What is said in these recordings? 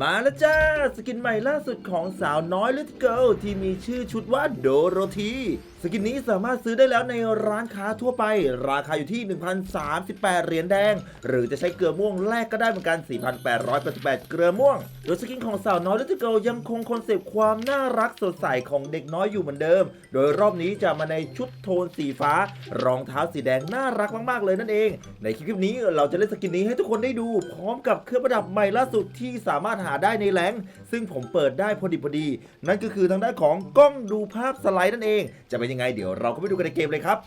มาแล้วจ้า สกินใหม่ล่าสุดของสาวน้อยลิทเกิลที่มีชื่อชุดว่าโดโรธี สกินนี้สามารถซื้อได้แล้วในร้านค้าทั่วไป ราคาอยู่ที่ 1,038 เหรียญแดง หรือจะใช้เกลือม่วงแลกก็ได้เหมือนกัน 4,888 เกลือม่วง โดยสกินของสาวน้อยลิทเกิลยังคงคอนเซปต์ความน่ารักสดใสของเด็กน้อยอยู่เหมือนเดิม โดยรอบนี้จะมาในชุดโทนสีฟ้า รองเท้าสีแดงน่ารักมากๆเลยนั่นเอง ในคลิปนี้เราจะเล่นสกินนี้ให้ทุกคนได้ดู พร้อมกับเครื่องประดับใหม่ล่าสุดที่สามารถหาได้ในแหลงซึ่งผมเปิดได้พอดีพอดี นั่นก็คือทางด้านของกล้องดูภาพสไลด์นั่นเอง จะเป็นยังไงเดี๋ยวเราก็ไปดูกันในเกมเลยครับ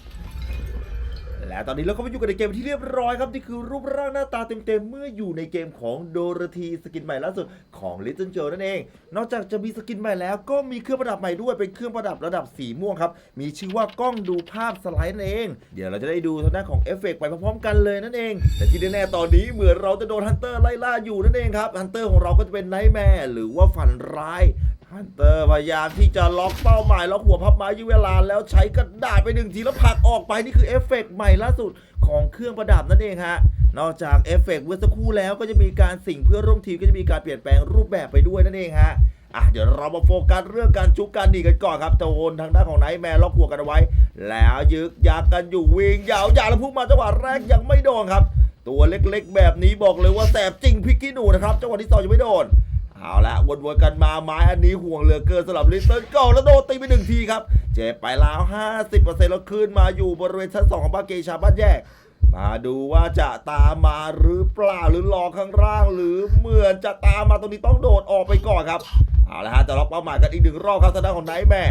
และตอนนี้เราก็มาอยู่กันในเกมที่เรียบร้อยครับนี่คือรูปร่างหน้าตาเต็มๆเมื่ออยู่ในเกมของโดรธีสกินใหม่ล่าสุดของ Little Joe นั่นเอง นอกจากจะมีสกินใหม่แล้วก็มีเครื่องประดับใหม่ด้วยเป็นเครื่องประดับระดับสีม่วงครับมีชื่อว่ากล้องดูภาพสไลด์นั่นเอง เดี๋ยวเราจะได้ดูทางด้านของเอฟเฟกต์ไปพร้อมๆกันเลยนั่นเอง แต่ที่แน่ๆตอนนี้เหมือนเราจะโดนฮันเตอร์ไล่ล่าอยู่นั่นเองครับฮันเตอร์ของเราก็จะเป็นไนท์แมร์หรือว่าฝันร้าย ฮันเตอร์พยายามที่จะล็อกเป้าหมายล็อกหัวพับไม้ยื้อเวลาแล้วใช้กระดาษไปหนึ่งทีแล้วผลักออกไปนี่คือเอฟเฟกต์ใหม่ล่าสุดของเครื่องประดับนั่นเองฮะนอกจากเอฟเฟกต์เมื่อสักครู่แล้วก็จะมีการสิ่งเพื่อร่วมทีมก็จะมีการเปลี่ยนแปลงรูปแบบไปด้วยนั่นเองฮะอะเดี๋ยวเรามาโฟกัสเรื่องการจุกการหนีกันก่อนครับโจนทางด้านของไนท์แมร์ล็อกหัวกันเอาไว้ แล้วยึกยักกันอยู่วิ่งยาวๆแล้วพุ่งมาจังหวะแรกยังไม่โดนครับ ตัวเล็กๆ แบบนี้บอกเลยว่าแสบจริงพิกขี้หนูนะครับจังหวะที่สองยังไม่โดน เอาละวนๆกันมาไม้อันนี้ห่วงเหลือเกินสำหรับลิตเติ้ลก็แล้วโดนตีไปหนึ่งทีครับ เจ็บไปแล้ว 50%แล้วขึ้นมาอยู่บริเวณชั้น2ของบ้านเกชาบ้านแยก มาดูว่าจะตามมาหรือเปล่าหรือรอข้างล่าง หรือเหมือนจะตามมาตรงนี้ต้องโดดออกไปก่อนครับเอาละฮะจะล็อกเป้าหมายกันอีกหนึ่งรอบครับทางด้านของไนท์แม่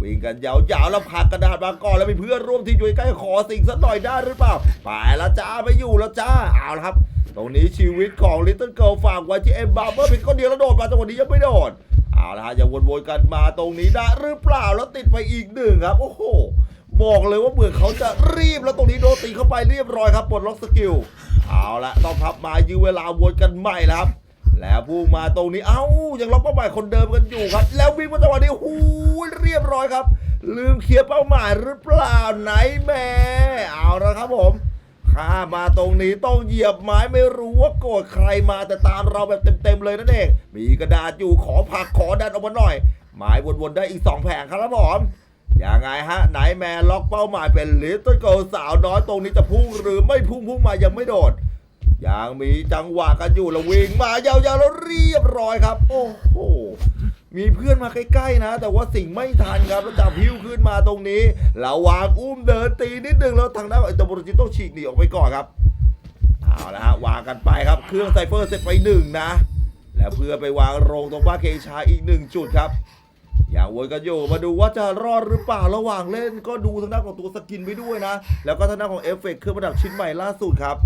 วิ่งกันยาวๆแล้วผักกระดาษมาก่อนแล้วมีเพื่อนร่วมทีมอยู่ใกล้ขอสิ่งสักหน่อยได้หรือเปล่า ไปแล้วจ้าไม่อยู่แล้วจ้าเอาละครับ ตรงนี้ชีวิตของลิตเติ้ลเกิลฝากไว้ที่เอ็มบาร์เบอร์เพียงคนเดียวแล้วโดดมาจังหวะนี้ยังไม่โดดเอาละฮะยังวนๆกันมาตรงนี้ได้หรือเปล่าแล้วติดไปอีกหนึ่งครับ โอ้โหบอกเลยว่าเหมือนเขาจะรีบแล้วตรงนี้โดนตีเข้าไปเรียบร้อยครับปลดล็อกสกิลเอาละต้องพับมายื้อเวลาวนกันใหม่แล้วครับ แล้วพุ่งมาตรงนี้เอ้ายังล็อกเป้าหมายคนเดิมกันอยู่ครับ แล้ววิ่งมาจังหวะนี้หูเรียบร้อยครับ ลืมเคลียร์เป้าหมายหรือเปล่าไหนแม่เอาละครับผม้ามาตรงนี้ต้องเหยียบไม้ไม่รู้ว่าโกรธใครมาแต่ตามเราแบบเต็มๆเลยนั่นเอง มีกระดาษอยู่ขอผักขอดันออกมาหน่อยไม้วนๆได้อีก 2 แผงครับผมอยังไงฮะไหนแมนล็อกเป้าหมายเป็นลิตเติ้ลเกิลสาวน้อยตรงนี้จะพุ่งหรือไม่พุ่งพุ่งมายังไม่โดดยังมีจังหวะกันอยู่แล้ววิ่งมายาวๆแล้วเรียบร้อยครับ โอ้โห มีเพื่อนมาใกล้ๆนะ แต่ว่าสิ่งไม่ทันครับแล้วจับพิ้วขึ้นมาตรงนี้แล้ววางอุ้มเดินตีนิดนึงแล้วทางด้านไอ้ตัวโปรจิต้องฉีกหนีออกไปก่อนครับเอาละฮะวางกันไปครับ เครื่องไซเฟอร์เสร็จไปหนึ่งนะ แล้วเพื่อไปวางโรงตรงบ้านเคชาอีกหนึ่งจุดครับ อย่างวนกันอยู่มาดูว่าจะรอดหรือเปล่าระหว่างเล่น ก็ดูทางด้านของตัวสกินไปด้วยนะ แล้วก็ทางด้านของเอฟเฟกต์เครื่องประดับชิ้นใหม่ล่าสุดครับ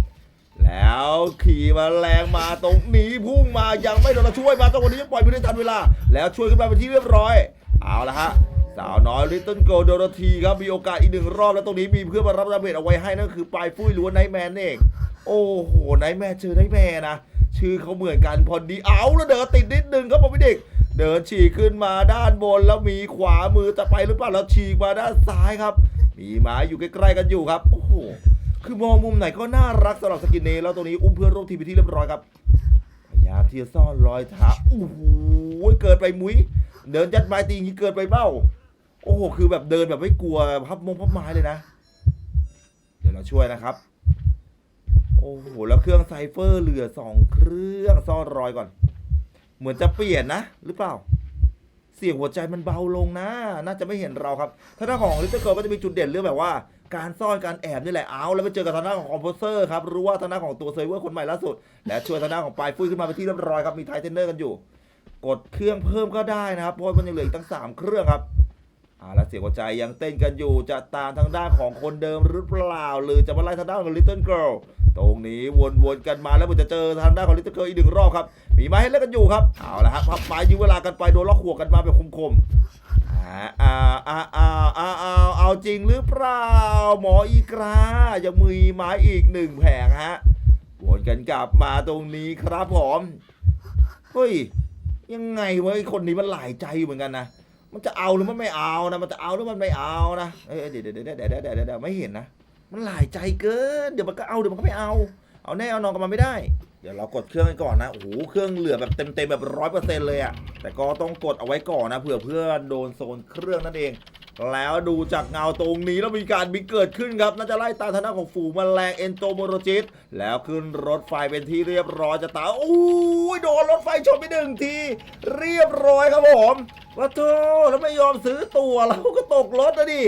แล้วขี่มาแรงมาตรงนี้พุ่งมายังไม่โดนเราช่วยมาจังวะนี้ยังปล่อยไม่ได้ทันเวลา แล้วช่วยขึ้นมาเป็นที่เรียบร้อย เอาละฮะสาวน้อยลิตเติ้ลโกลโดโรทีครับมีโอกาสอีกหนึ่งรอบแล้วตรงนี้มีเพื่อนมารับดาเมจเอาไว้ให้นั่นคือปลายฟุ้ยหรือว่าไนแมนเองโอ้โหไนแมนเจอไนแมนนะชื่อเขาเหมือนกันพอดีเอาแล้วเดินติดนิดนึงครับผมพี่เด็กเดินฉีกขึ้นมาด้านบนแล้วมีขวามือจะไปหรือเปล่าแล้วฉีกมาด้านซ้ายครับ มีไม้อยู่ใกล้ๆกันอยู่ครับโอ้โห คือมองมุมไหนก็น่ารักสำหรับสกินเนแล้วตรงนี้อุ้มเพื่อนร่วมทีมไปที่เรียบร้อยครับ พยายามที่จะซ่อนรอยเท้าโอ้โหเกินไปมุ้ย เดินยัดไม้ตีอย่างนี้เกินไปเบ้า โอ้โห คือแบบเดินแบบไม่กลัวพับมงพับไม้เลยนะ เดี๋ยวเราช่วยนะครับ โอ้โห แล้วเครื่องไซเฟอร์เหลือสองเครื่องซ่อนรอยก่อน เหมือนจะเปลี่ยนนะ หรือเปล่า สียงหัวใจมันเบาลงนะ น่าจะไม่เห็นเราครับถ้าด้านของลิตเติ้ลเกิร์ก็จะมีจุดเด่นเรื่องแบบว่าการซ่อนการแอบนี่แหละเอาแล้วไปเจอกับทางด้านของคอมโพเซอร์ครับรู้ว่าทางด้านของตัวเซิร์เวอร์คนใหม่ล่าสุด และช่วยทางด้านของปลายฟุ้ยขึ้นมาเป็นที่เรียบร้อยครับมีไทเทนเนอร์กันอยู่ กดเครื่องเพิ่มก็ได้นะครับเพราะมันยังเหลืออีกตั้ง 3 เครื่องครับอ่าแล้วเสียงหัวใจยังเต้นกันอยู่จะตามทางด้านของคนเดิมหรือเปล่า หรือจะมาไล่ทางด้านของ Little Girl ตร ตรงนี้วนๆกันมาแล้วมันจะเจอทางด้านของ Little Girl อีกหนึ่งรอบครับ มีม้ให้เล่นกันอยู่ครับ เอาละครับพับไม้ยื้อเวลากันไปโดนล็อกหัวกันมาแบบคมๆอาอาอ่าอ่าอ่าอ่าเอาจริงหรือเปล่า หมออีกรายังมีไม้อีกหนึ่งแผงฮะวนกันกลับมาตรงนี้ครับผมเฮ้ยยังไงวะไอคนนี้มันหลายใจอยู่เหมือนกันนะมันจะเอาหรือมันไม่เอานะมันจะเอาหรือมันไม่เอานะเดี๋ยวเดี๋ยวเดี๋ยวเดี๋ยวเดี๋ยวไม่เห็นนะ มันหลายใจเกิน เดี๋ยวมันก็เอาเดี๋ยวมันก็ไม่เอา เอาแน่เอานอนกับมันไม่ได้ เดี๋ยวเรากดเครื่องกันก่อนนะ โอ้โห เครื่องเหลือแบบเต็มๆแบบร้อยเปอร์เซ็นต์เลยอะแต่ก็ต้องกดเอาไว้ก่อนนะเผื่อเพื่อนโดนโซนเครื่องนั่นเอง แล้วดูจากเงาตรงนี้แล้วมีการบินเกิดขึ้นครับน่าจะไล่ตามทางด้าของฝูงแมลงเอนโตโมโรจิต แล้วขึ้นรถไฟเป็นที่เรียบร้อยจะตายโอ้ยโดนรถไฟชนไปหนึ่งทีเรียบร้อยครับผมว่าโธ่แล้วไม่ยอมซื้อตัวเราก็ตกรถนะดิ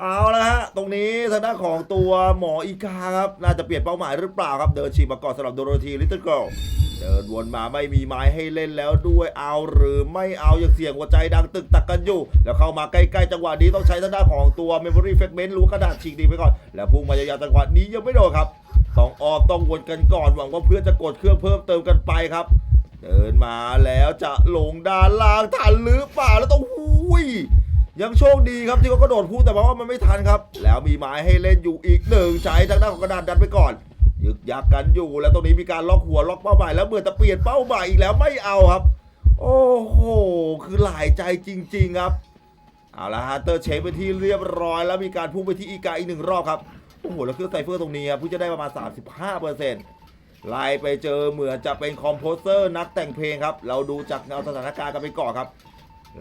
เอาละฮะ ตรงนี้ทางด้านของตัวหมออีกาครับ น่าจะเปลี่ยนเป้าหมายหรือเปล่าครับ เดินฉีกมาก่อนสำหรับโดโรธีลิตเติ้ลเกิลเดินวนมาไม่มีไม้ให้เล่นแล้วด้วยเอาหรือไม่เอาอย่างเสียงหัวใจดังตึกตักกันอยู่ แล้วเข้ามาใกล้ๆจังหวะนี้ต้องใช้ทางด้านของตัว Memory Fragment หรือว่ากระดาษฉีกดีไปก่อน แล้วพุ่งมายาวๆจังหวะนี้ยังไม่โดนครับต้องออกต้องวนกันก่อนหวังว่าเพื่อนจะกดเครื่องเพิ่มเติมกันไปครับ เดินมาแล้วจะลงด้านล่างทันหรือเปล่าแล้วต้องหุย ยังโชคดีครับที่เขากระโดดพุ่งแต่ว่ามันไม่ทันครับ แล้วมีไม้ให้เล่นอยู่อีกหนึ่งใช้ทางด้านของกระดานดันไปก่อน ยึกยักกันอยู่แล้วตรงนี้มีการล็อกหัวล็อกเป้าหมายแล้วเมือจะเปลี่ยนเป้าหมายอีกแล้วไม่เอาครับ โอ้โหคือหลายใจจริง ๆครับเอาละฮะเตอร์เชฟไปที่เรียบร้อย แล้วมีการพุ่งไปที่อีกาอีกหนึ่งรอบครับโอ้โหแล้วเครื่องไซเฟอร์ตรงนี้ครับเพิ่งจะได้ประมาณ 35%ไล่ไปเจอเหมือนจะเป็นคอมโพเซอร์นักแต่งเพลงครับ เราดูจากเงาสถานการณ์กันไปก่อนครับ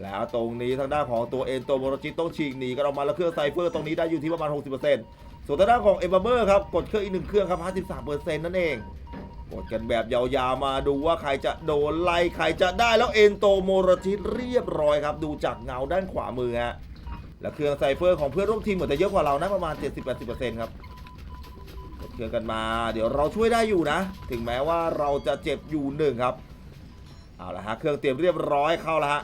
แล้วตรงนี้ทางด้านของตัวเอ็นโตโมโรจิตต้องฉีกหนีกันออกมาแล้วเครื่องไซเฟอร์ตรงนี้ได้อยู่ที่ประมาณ 60%ส่วนทางด้านของเอเบอร์เบอร์ครับกดเครื่องอีกหนึ่งเครื่องครับ 53%นั่นเองกดกันแบบยาวๆมาดูว่าใครจะโดนไล่ใครจะได้แล้วเอ็นโตโมโรจิตเรียบร้อยครับ ดูจากเงาด้านขวามือฮะแล้วเครื่องไซเฟอร์ของเพื่อนร่วมทีมเหมือนจะเยอะกว่าเรานะประมาณ 70-80%ครับกดเครื่องกันมา เดี๋ยวเราช่วยได้อยู่นะ ถึงแม้ว่าเราจะเจ็บอยู่หนึ่งครับเอาละฮะเครื่องเตรียมเรียบร้อยเข้าแล้วฮะ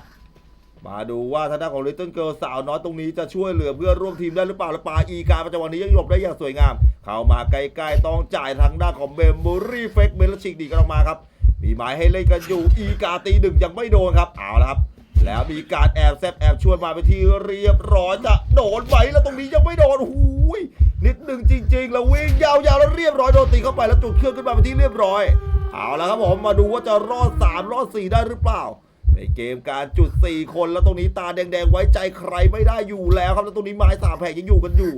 มาดูว่าทางด้านของลิตเติ้ลเกิร์ลสาวน้อยตรงนี้จะช่วยเหลือเพื่อร่วมทีมได้หรือเปล่าและปาอีการประจำวันนี้ยังหลบได้อย่างสวยงาม เข้ามาใกล้ๆต้องจ่ายทางด้านของเบมบูรี่เฟกเมลชิกดีกันออกมาครับ มีไม้ให้เล่นกันอยู่อีกาตีหนึ่งยังไม่โดนครับเอาละครับ แล้วมีการแอบแซบแอบชวนมาไปที่เรียบร้อยจะโดนไหมแล้วตรงนี้ยังไม่โดนหูยนิดหนึ่งจริง ๆ แล้ววิ่งยาวๆแล้วเรียบร้อยโดนตีเข้าไปแล้วจุดเครื่องขึ้นมาเป็นที่เรียบร้อยเอาละครับผมมาดูว่าจะรอดสามรอดสี่ได้หรือเปล่า ในเกมการจุด 4 คนแล้วตรงนี้ตาแดงๆ ไว้ใจใครไม่ได้อยู่แล้วครับแล้วตรงนี้ไม้สามแผงยังอยู่กันอยู่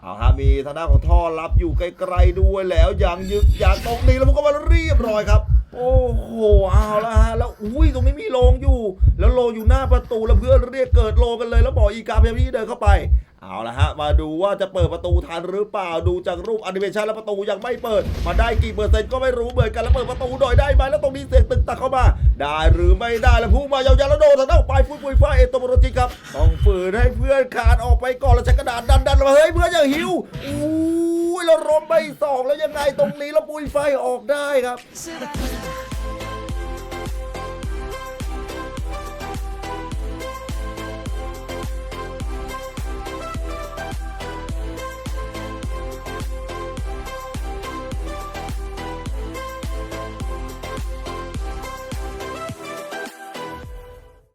เอาฮะมีทางด้านของท่อรับอยู่ไกลๆด้วยแล้วยังยึกยักตรงนี้แล้วมันก็มาเรียบร้อยครับ โอ้โหเอาละฮะแล้วอุ้ยตรงนี้มีโลงอยู่ แล้วโลงอยู่หน้าประตูแล้วเพื่อนเรียกเกิดโลงกันเลย แล้วบอกอีกาพยายามที่เดินเข้าไปเอาละฮะ มาดูว่าจะเปิดประตูทันหรือเปล่าดูจากรูปอนิเมชันแล้วประตูยังไม่เปิด มาได้กี่เปอร์เซ็นต์ก็ไม่รู้เหมือนกันแล้วเปิดประตูโดยได้ไหมแล้วตรงนี้เสียงตึกตักเข้ามา ได้หรือไม่ได้แล้วพุ่งมายาวๆแล้วโดนทางด้านไปฟุยฟุยฟ้าเอตโมโรจิครับต้องฝืนให้เพื่อนคานออกไปก่อนแล้วใช้กระดาษดันดันมาเฮ้ยเพื่อนอย่าหิวอู้ แล้วรมไปสองแล้วยังไงตรงนี้แล้วปุยไฟออกได้ครับ